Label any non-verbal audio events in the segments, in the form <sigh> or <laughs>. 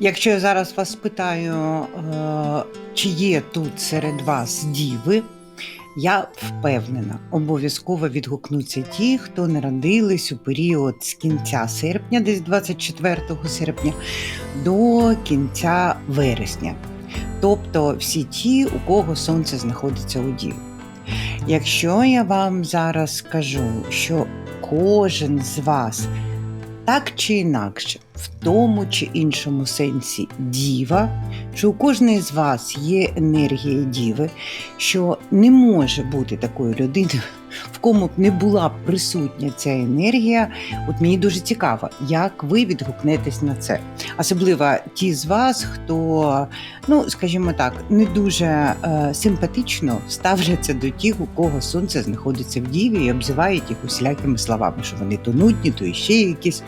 Якщо я зараз вас питаю, е, чи є тут серед вас діви, я впевнена, обов'язково відгукнуться ті, хто народились у період з кінця серпня, десь 24 серпня, до кінця вересня. Тобто всі ті, у кого сонце знаходиться у діві. Якщо я вам зараз скажу, що кожен з вас так чи інакше, в тому чи іншому сенсі діва, що у кожної з вас є енергія діви, що не може бути такою людиною, кому б не була присутня ця енергія. От мені дуже цікаво, як ви відгукнетесь на це. Особливо ті з вас, хто, ну скажімо так, не дуже е, симпатично ставляться до тих, у кого сонце знаходиться в діві і обзивають їх усілякими словами, що вони то нудні, то іще якісь,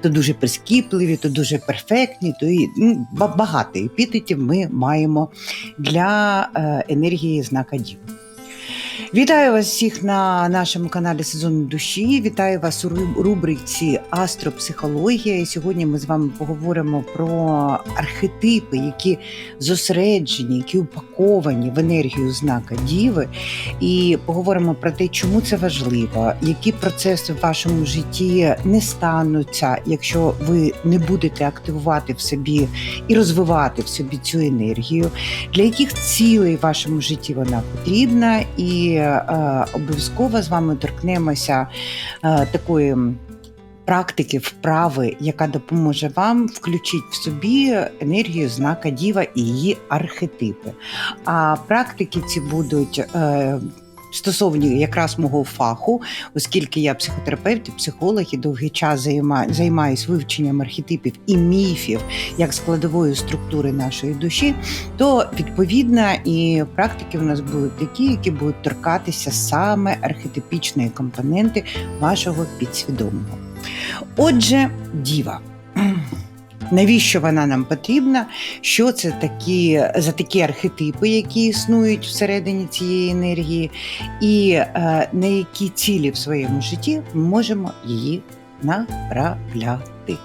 то дуже прискіпливі, то дуже перфектні, то і ну, багато епітетів ми маємо для е, енергії знака Діви. Вітаю вас всіх на нашому каналі Сезон душі. Вітаю вас у рубриці Астропсихологія. І сьогодні ми з вами поговоримо про архетипи, які зосереджені, які упаковані в енергію знака Діви. І поговоримо про те, чому це важливо, які процеси в вашому житті не стануться, якщо ви не будете активувати в собі і розвивати в собі цю енергію, для яких цілей в вашому житті вона потрібна, і е, обов'язково з вами торкнемося е, такої. Практики, вправи, яка допоможе вам включити в собі енергію знака Діва і її архетипи. А практики ці будуть е, стосовні якраз мого фаху, оскільки я психотерапевт, і психолог і довгий час займа, займаюсь вивченням архетипів і міфів як складової структури нашої душі, то відповідно і практики в нас будуть такі, які будуть торкатися саме архетипічної компоненти вашого підсвідомого. Отже, діва. Навіщо вона нам потрібна? Що це такі за такі архетипи, які існують всередині цієї енергії, і е, на які цілі в своєму житті ми можемо її направляти?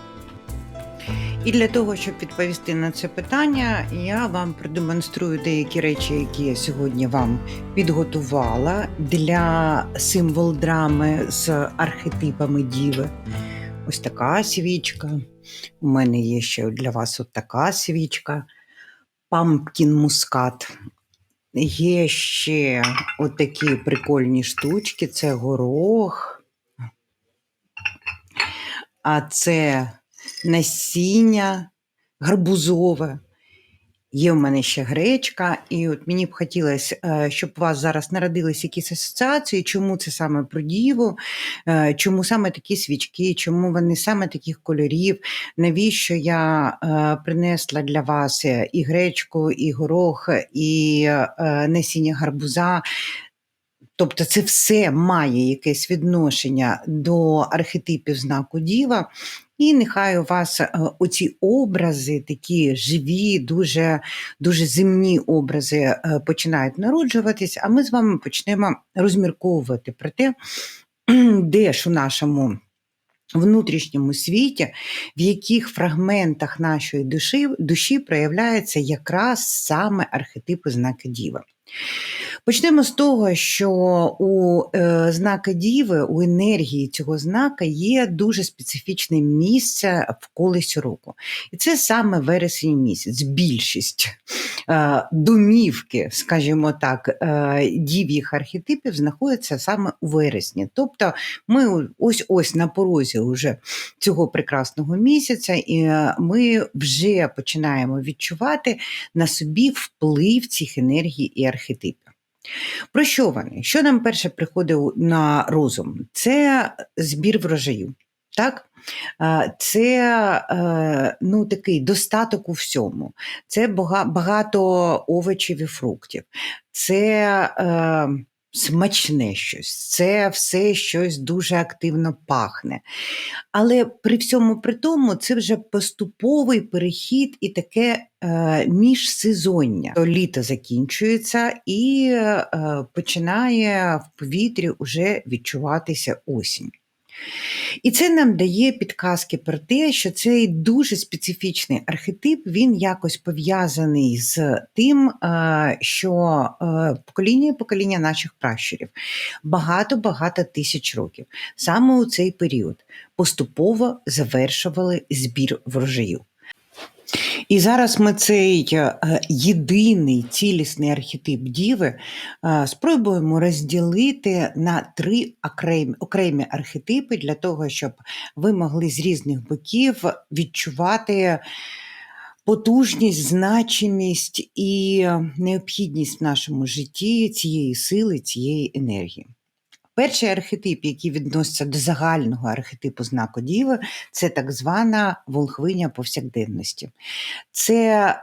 І для того, щоб відповісти на це питання, я вам продемонструю деякі речі, які я сьогодні вам підготувала для символ драми з архетипами діви. Ось така свічка. У мене є ще для вас от така свічка. Пампкін мускат. Є ще отакі прикольні штучки. Це горох. А це насіння гарбузове. Є в мене ще гречка, і от мені б хотілося, е, щоб у вас зараз народились якісь асоціації, чому це саме про діву, е, чому саме такі свічки, чому вони саме таких кольорів, навіщо я е, принесла для вас і гречку, і горох, і насіння гарбуза. Тобто це все має якесь відношення до архетипів знаку Діва. І нехай у вас е, оці образи, такі живі, дуже, дуже земні образи е, починають народжуватись, а ми з вами почнемо розмірковувати про те, <clears throat> де ж у нашому внутрішньому світі, в яких фрагментах нашої душі, душі проявляються якраз саме архетипи знака Діва. Почнемо з того, що у е, знака Діви, у енергії цього знака є дуже специфічне місце в колесі року. І це саме вересень місяць. Більшість е, домівки, скажімо так, е, дів'їх архетипів знаходиться саме у вересні. Тобто ми ось ось на порозі уже цього прекрасного місяця, і е, ми вже починаємо відчувати на собі вплив цих енергій і архетипів. Про що вони? Що нам перше приходить на розум? Це збір врожаю. Так? Це е, ну, такий достаток у всьому, це багато овочів і фруктів, це е, смачне щось, це все щось дуже активно пахне. Але при всьому при тому це вже поступовий перехід і таке е, міжсезоння. То літо закінчується і е, починає в повітрі вже відчуватися осінь. І це нам дає підказки про те, що цей дуже специфічний архетип він якось пов'язаний з тим, е, що е, покоління покоління наших пращурів багато-багато тисяч років саме у цей період поступово завершували збір врожаю. І зараз ми цей е, єдиний цілісний архетип діви е, спробуємо розділити на три окремі, окремі архетипи для того, щоб ви могли з різних боків відчувати потужність, значимість і необхідність в нашому житті цієї сили, цієї енергії. Перший архетип, який відноситься до загального архетипу знаку Діви, це так звана волхвиня повсякденності. Це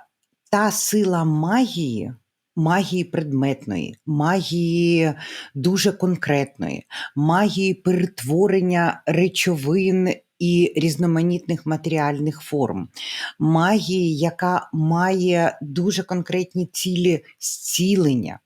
та сила магії, магії предметної, магії дуже конкретної, магії перетворення речовин. І різноманітних матеріальних форм, магії, яка має дуже конкретні цілі зцілення,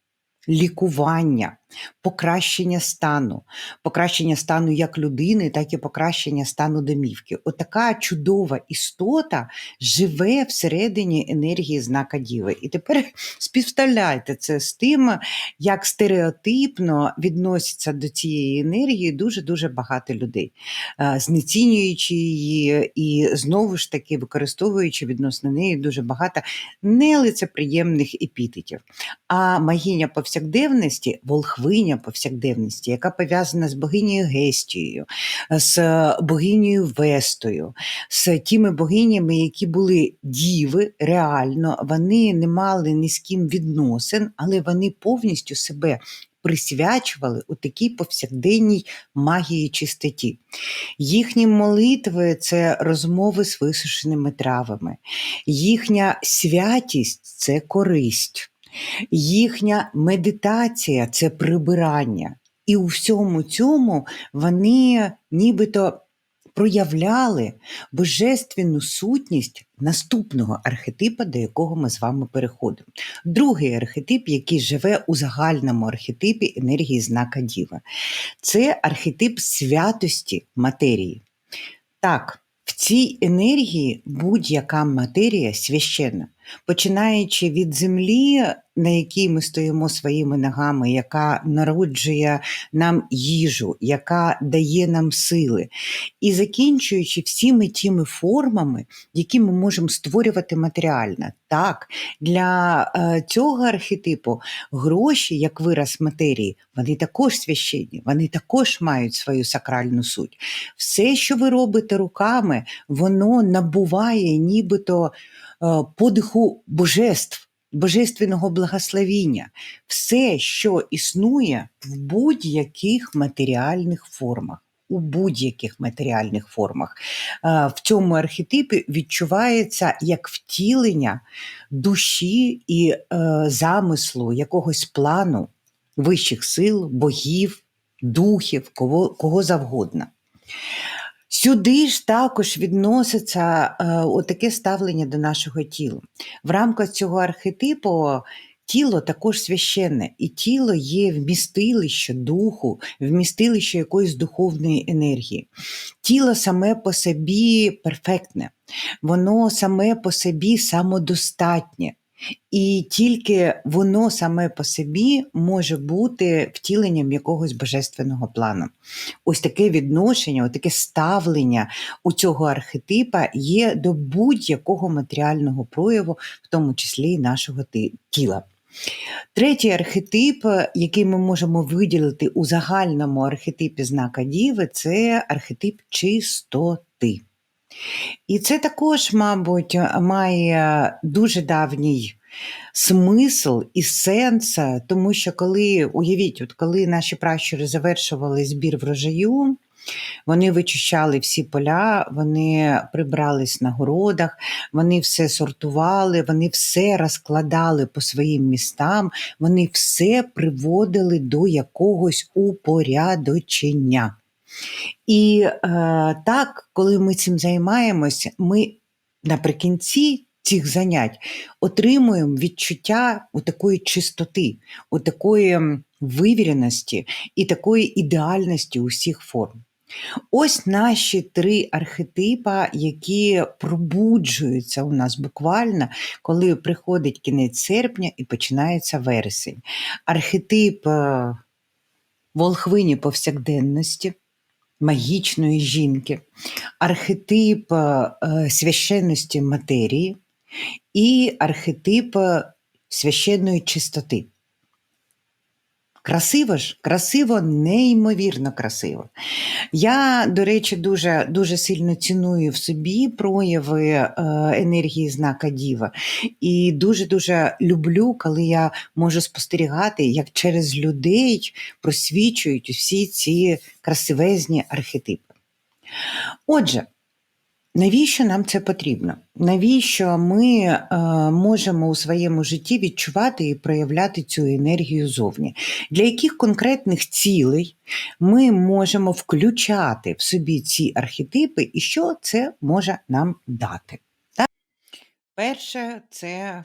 лікування, покращення стану, покращення стану як людини, так і покращення стану домівки. Отака чудова істота живе всередині енергії знака Діви. І тепер <laughs> співставляйте це з тим, як стереотипно відносяться до цієї енергії дуже-дуже багато людей, е, знецінюючи її і знову ж таки використовуючи відносно неї дуже багато нелицеприємних епітетів. А магіня повсякденності, волх хвиня повсякденності, яка пов'язана з богинею Гестією, з богинею Вестою, з тими богинями, які були діви, реально, вони не мали ні з ким відносин, але вони повністю себе. Присвячували у такій повсякденній магії чистоті. Їхні молитви це розмови з висушеними травами, їхня святість це користь. Їхня медитація це прибирання. І у всьому цьому вони нібито проявляли божественну сутність наступного архетипа, до якого ми з вами переходимо. Другий архетип, який живе у загальному архетипі енергії знака Діва, це архетип святості матерії. Так, в цій енергії будь-яка матерія священна починаючи від землі, на якій ми стоїмо своїми ногами, яка народжує нам їжу, яка дає нам сили, і закінчуючи всіми тими формами, які ми можемо створювати матеріально. Так, для е, цього архетипу гроші, як вираз матерії, вони також священні, вони також мають свою сакральну суть. Все, що ви робите руками, воно набуває нібито. Е, подиху божеств, божественного благословіння, все, що існує в будь-яких матеріальних формах. У будь-яких матеріальних формах. В цьому архетипі відчувається як втілення душі і е, замислу якогось плану вищих сил, богів, духів, кого, кого завгодно. Сюди ж також відноситься е, таке ставлення до нашого тіла. В рамках цього архетипу тіло також священне, і тіло є вмістилище духу, вмістилище якоїсь духовної енергії. Тіло саме по собі перфектне, воно саме по собі самодостатнє. І тільки воно саме по собі може бути втіленням якогось божественного плану. Ось таке відношення, таке ставлення у цього архетипа є до будь-якого матеріального прояву, в тому числі і нашого тіла. Третій архетип, який ми можемо виділити у загальному архетипі знака Діви, це архетип чистоти. І це також, мабуть, має дуже давній смисл і сенс, тому що коли, уявіть, от коли наші пращури завершували збір врожаю, вони вичищали всі поля, вони прибрались на городах, вони все сортували, вони все розкладали по своїм містам, вони все приводили до якогось упорядочення. І е, так, коли ми цим займаємося, ми наприкінці цих занять отримуємо відчуття такої чистоти, такої вивіреності і такої ідеальності усіх форм. Ось наші три архетипа, які пробуджуються у нас буквально, коли приходить кінець серпня і починається вересень. Архетип е, волхвині повсякденності, магічної жінки, архетип е, священності матерії і архетип е, священної чистоти. Красиво ж, красиво, неймовірно красиво. Я, до речі, дуже дуже сильно ціную в собі прояви е, енергії знака Діва. І дуже-дуже люблю, коли я можу спостерігати, як через людей просвічують всі ці красивезні архетипи. Отже, Навіщо нам це потрібно? Навіщо ми е, можемо у своєму житті відчувати і проявляти цю енергію зовні? Для яких конкретних цілей ми можемо включати в собі ці архетипи, і що це може нам дати? Так? Перше, це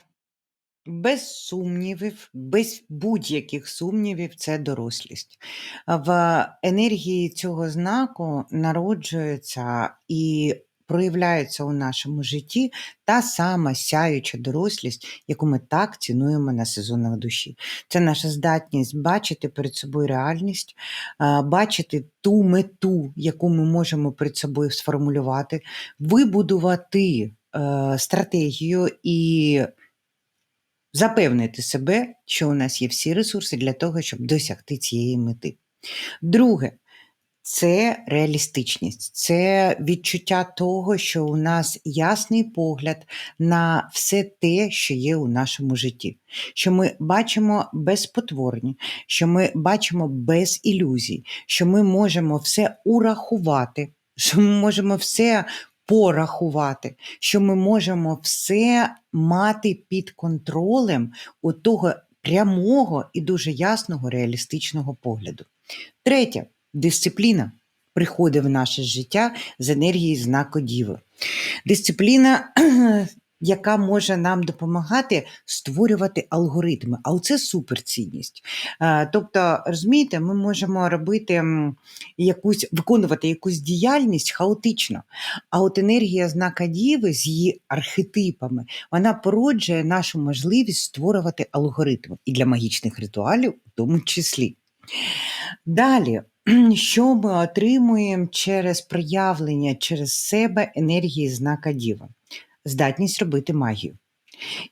без сумнівів, без будь-яких сумнівів, це дорослість. В енергії цього знаку народжується і проявляється у нашому житті та сама сяюча дорослість, яку ми так цінуємо на сезонах душі. Це наша здатність бачити перед собою реальність, бачити ту мету, яку ми можемо перед собою сформулювати, вибудувати е, стратегію і. Запевнити себе, що у нас є всі ресурси для того, щоб досягти цієї мети. Друге, це реалістичність, це відчуття того, що у нас ясний погляд на все те, що є у нашому житті, що ми бачимо без що ми бачимо без ілюзій, що ми можемо все урахувати, що ми можемо все порахувати, що ми можемо все мати під контролем у того прямого і дуже ясного реалістичного погляду. Третє. Дисципліна приходить в наше життя з енергії знаку Діви. Дисципліна, <clears throat> яка може нам допомагати створювати алгоритми, а це суперцінність. Тобто, розумієте, ми можемо робити якусь, виконувати якусь діяльність хаотично. А от енергія знака Діви з її архетипами, вона породжує нашу можливість створювати алгоритми і для магічних ритуалів, в тому числі. Далі, <clears throat> що ми отримуємо через проявлення через себе енергії знака Діва? Здатність робити магію.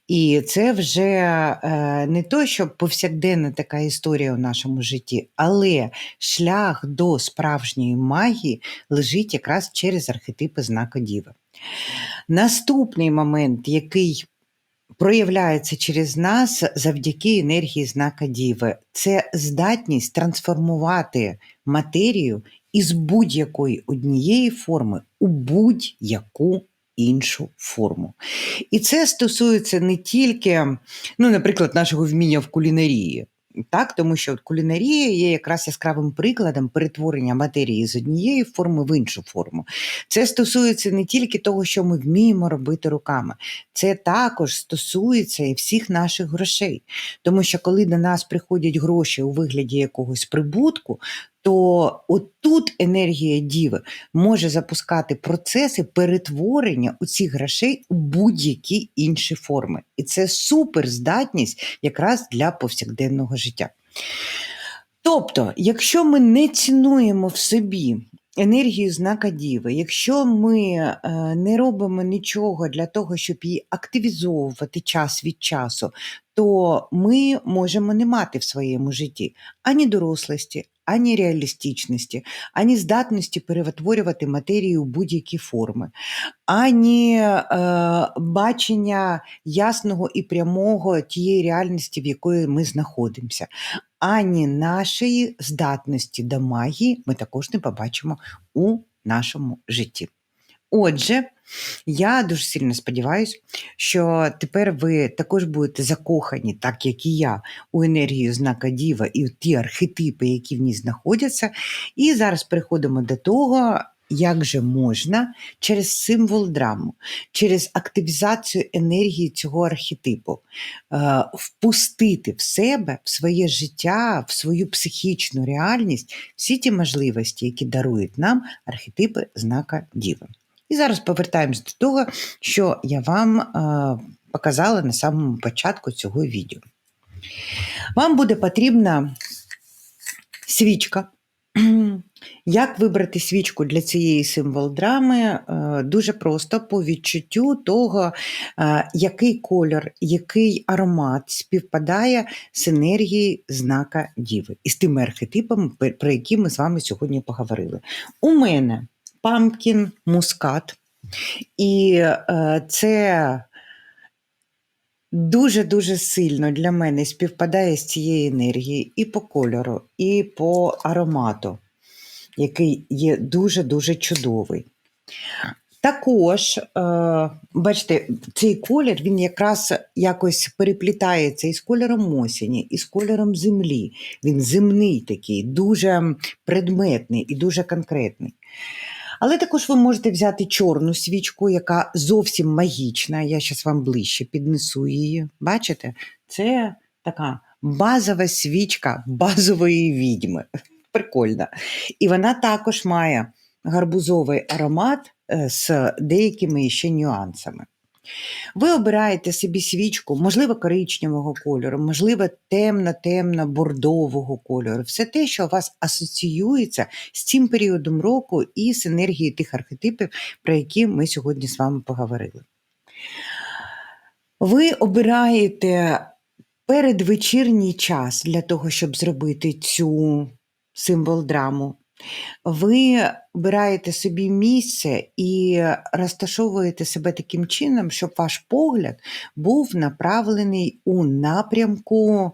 І це вже е, не то, що повсякденна така історія у нашому житті, але шлях до справжньої магії лежить якраз через архетипи знака Діви. Наступний момент, який проявляється через нас завдяки енергії знака Діви. Це здатність трансформувати матерію із будь-якої однієї форми у будь-яку іншу форму. І це стосується не тільки, ну, наприклад, нашого вміння в кулінарії. Так, Тому що кулінарія є якраз яскравим прикладом перетворення матерії з однієї форми в іншу форму. Це стосується не тільки того, що ми вміємо робити руками, це також стосується і всіх наших грошей. Тому що коли до нас приходять гроші у вигляді якогось прибутку, то отут енергія Діви може запускати процеси перетворення у цих грошей у будь-які інші форми. І це суперздатність якраз для повсякденного життя. Тобто, якщо ми не цінуємо в собі енергію знака Діви, якщо ми е, не робимо нічого для того, щоб її активізовувати час від часу, то ми можемо не мати в своєму житті ані дорослості, ані реалістичності, ані здатності перетворювати матерію у будь-які форми, ані е, бачення ясного і прямого тієї реальності, в якої ми знаходимося, ані нашої здатності до магії ми також не побачимо у нашому житті. Отже, я дуже сильно сподіваюся, що тепер ви також будете закохані, так як і я, у енергію знака Діва і ті архетипи, які в ній знаходяться. І зараз переходимо до того, як же можна через символ драму, через активізацію енергії цього архетипу е, впустити в себе, в своє життя, в свою психічну реальність всі ті можливості, які дарують нам архетипи знака Діви. І зараз повертаємось до того, що я вам е, показала на самому початку цього відео. Вам буде потрібна свічка. Як вибрати свічку для цієї символ драми? Е, Дуже просто по відчуттю того, е, який кольор, який аромат співпадає з енергією знака Діви і з тими архетипами, про які ми з вами сьогодні поговорили. У мене памкін, мускат, і е, це дуже-дуже сильно для мене співпадає з цією енергією і по кольору, і по аромату, який є дуже-дуже чудовий. Також, е, бачите, цей колір він якраз якось переплітається із кольором осені, і з кольором землі. Він земний такий, дуже предметний і дуже конкретний. Але також ви можете взяти чорну свічку, яка зовсім магічна. Я зараз вам ближче піднесу її. Бачите? Це така базова свічка базової відьми. <laughs> Прикольно. І вона також має гарбузовий аромат е, з деякими ще нюансами. Ви обираєте собі свічку, можливо, коричневого кольору, можливо, темно-темно бордового кольору. Все те, що у вас асоціюється з цим періодом року і з енергією тих архетипів, про які ми сьогодні з вами поговорили. Ви обираєте передвечірній час для того, щоб зробити цю символ драму. Ви обираєте собі місце і розташовуєте себе таким чином, щоб ваш погляд був направлений у напрямку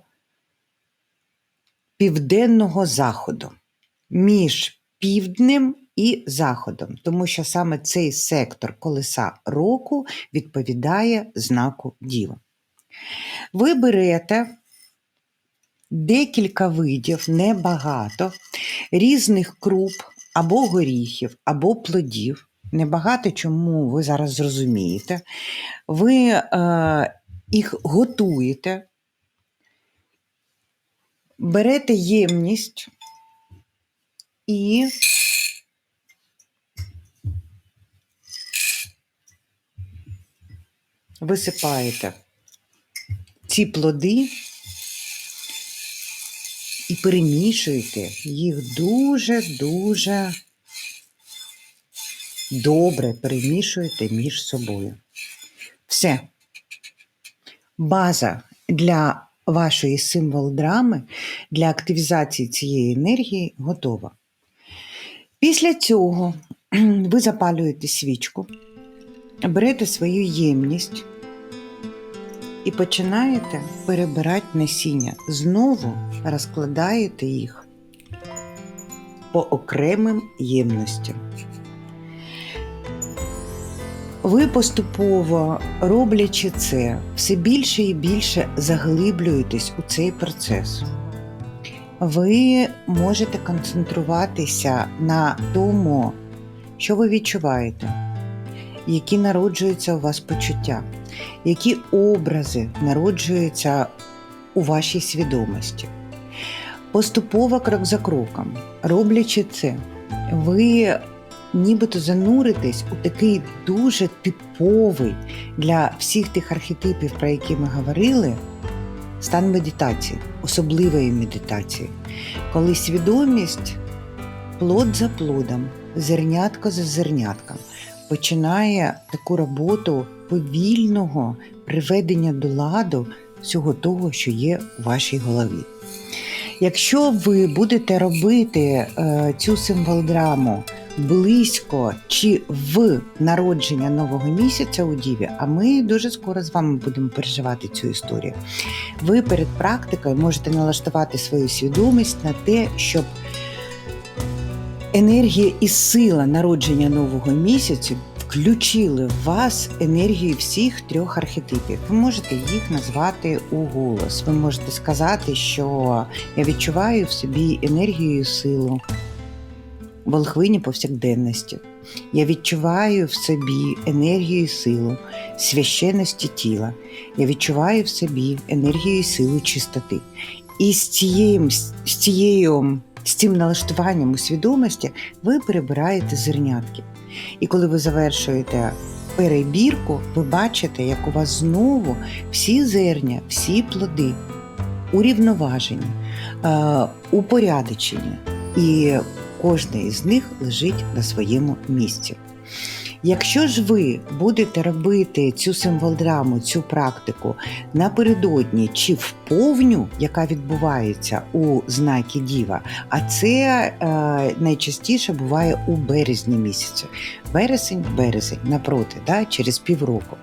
південного заходу між півднем і заходом, тому що саме цей сектор колеса року відповідає знаку Діва. Ви берете декілька видів, небагато, різних круп або горіхів, або плодів. Небагато чому ви зараз зрозумієте. Ви е, їх готуєте, берете ємність і висипаєте ці плоди і перемішуєте їх дуже-дуже добре перемішуєте між собою. Все. База для вашої символ драми, для активізації цієї енергії готова. Після цього <clears throat> ви запалюєте свічку, берете свою ємність і починаєте перебирати насіння. Знову розкладаєте їх по окремим ємностям. Ви поступово, роблячи це, все більше і більше заглиблюєтесь у цей процес. Ви можете концентруватися на тому, що ви відчуваєте, які народжуються у вас почуття, які образи народжуються у вашій свідомості. Поступово крок за кроком, роблячи це, ви нібито зануритесь у такий дуже типовий для всіх тих архетипів, про які ми говорили, стан медитації, особливої медитації, коли свідомість плод за плодом, зернятко за зернятком починає таку роботу повільного приведення до ладу всього того, що є у вашій голові. Якщо ви будете робити е, цю символдраму близько чи в народження нового місяця у Діві, а ми дуже скоро з вами будемо переживати цю історію. Ви перед практикою можете налаштувати свою свідомість на те, щоб енергія і сила народження нового місяця включили в вас енергію всіх трьох архетипів. Ви можете їх назвати у голос. Ви можете сказати, що я відчуваю в собі енергію і силу волхвині повсякденності. Я відчуваю в собі енергію і силу священності тіла. Я відчуваю в собі енергію і силу чистоти. І з цією, з цією з цим налаштуванням у свідомості ви перебираєте зернятки. І коли ви завершуєте перебірку, ви бачите, як у вас знову всі зерня, всі плоди урівноважені, е, упорядочені, і кожне із них лежить на своєму місці. Якщо ж ви будете робити цю символдраму, цю практику напередодні чи в повню, яка відбувається у знакі Діва, а це е, найчастіше буває у березні місяці. Вересень, березень, напроти, да, через півроку.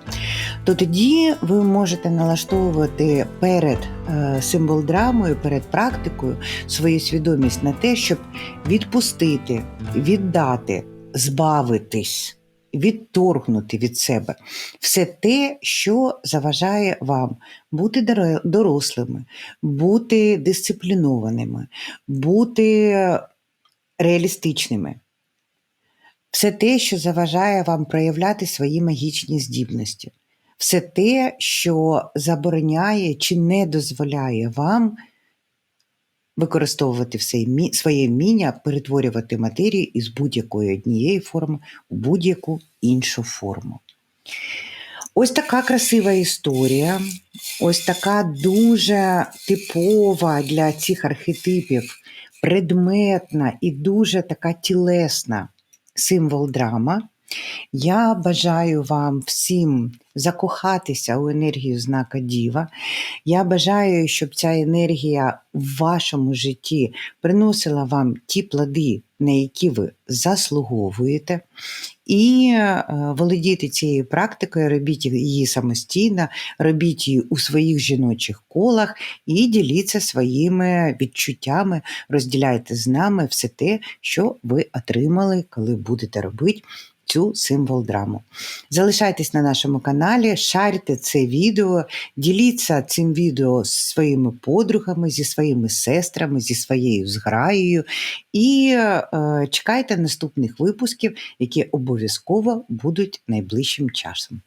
То тоді ви можете налаштовувати перед е, символдрамою, перед практикою свою свідомість на те, щоб відпустити, віддати, збавитись відторгнути від себе все те, що заважає вам бути дорослими, бути дисциплінованими, бути реалістичними. Все те, що заважає вам проявляти свої магічні здібності, все те, що забороняє чи не дозволяє вам використовувати все своє вміння, перетворювати матерію із будь-якої однієї форми у будь-яку іншу форму. Ось така красива історія, ось така дуже типова для цих архетипів, предметна і дуже така тілесна символ драма. Я бажаю вам всім закохатися у енергію знака Діва. Я бажаю, щоб ця енергія в вашому житті приносила вам ті плоди, на які ви заслуговуєте. І е, володіти цією практикою, робіть її самостійно, робіть її у своїх жіночих колах і діліться своїми відчуттями, розділяйте з нами все те, що ви отримали, коли будете робити цю символ драму. Залишайтесь на нашому каналі, шарте це відео, діліться цим відео з своїми подругами, зі своїми сестрами, зі своєю зграєю. І е, чекайте наступних випусків, які обов'язково будуть найближчим часом.